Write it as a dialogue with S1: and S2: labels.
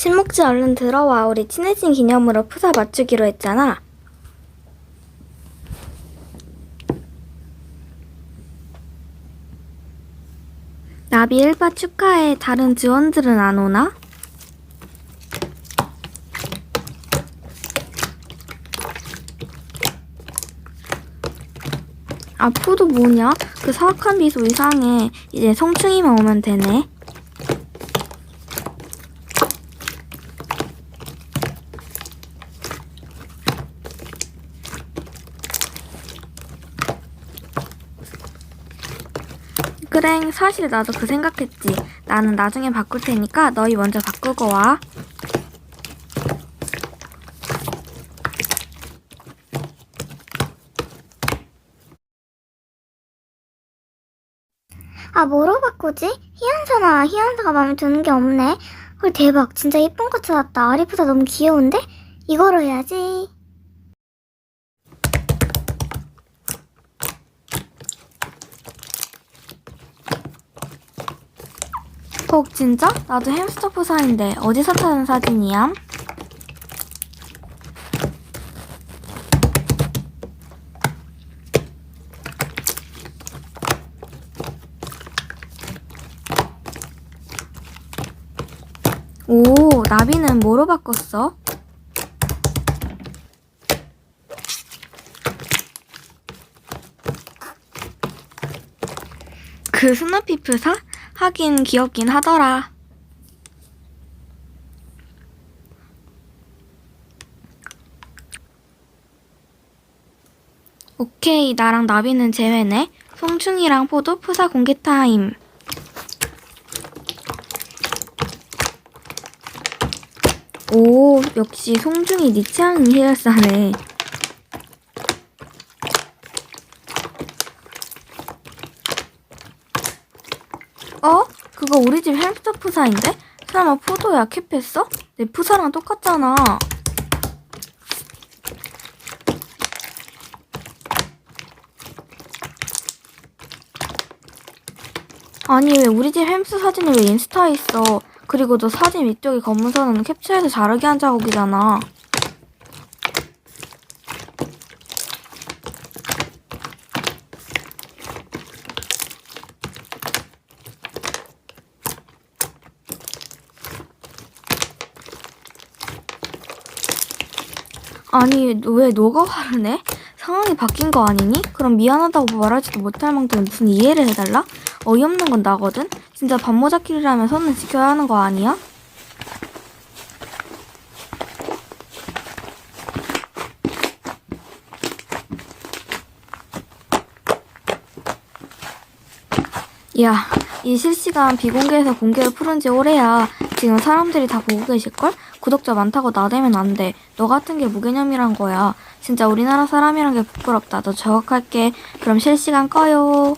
S1: 친목지 얼른 들어와. 우리 친해진 기념으로 푸사 맞추기로 했잖아. 나비 1바 축하해. 다른 지원들은 안 오나? 아포도 뭐냐? 그 사악한 미소 이상해. 이제 성충이만 오면 되네. 그래, 사실 나도 그 생각했지. 나는 나중에 바꿀 테니까 너희 먼저 바꾸고 와.
S2: 아, 뭐로 바꾸지? 희연사나 희연사가 마음에 드는 게 없네. 헐, 대박. 진짜 예쁜 거 찾았다. 아리보다 너무 귀여운데? 이거로 해야지.
S1: 복 진짜? 나도 햄스터 포사인데 어디서 찾은 사진이야? 오, 나비는 뭐로 바꿨어? 그 스누피 프사? 하긴 귀엽긴 하더라. 오케이, 나랑 나비는 제외네. 송충이랑 포도 푸사 공개 타임. 오, 역시 송중이 네 취향이 헤어싸네. 어? 그거 우리 집 햄스터 푸사인데? 설마 포도야 캡했어? 내 푸사랑 똑같잖아. 아니 왜 우리 집 햄스 사진이 왜 인스타에 있어? 그리고 너 사진 위쪽에 검은 선은 캡처해서 자르게 한 자국이잖아. 아니 왜 너가 화를 내? 상황이 바뀐 거 아니니? 그럼 미안하다고 말하지도 못할 만큼 무슨 이해를 해달라? 어이없는 건 나거든? 진짜 반모자끼리라면 선은 지켜야 하는 거 아니야? 야, 이 실시간 비공개에서 공개를 푸른 지 오래야. 지금 사람들이 다 보고 계실걸? 구독자 많다고 나대면 안 돼. 너 같은 게 무개념이란 거야. 진짜 우리나라 사람이란 게 부끄럽다. 너 저격할게. 그럼 실시간 꺼요.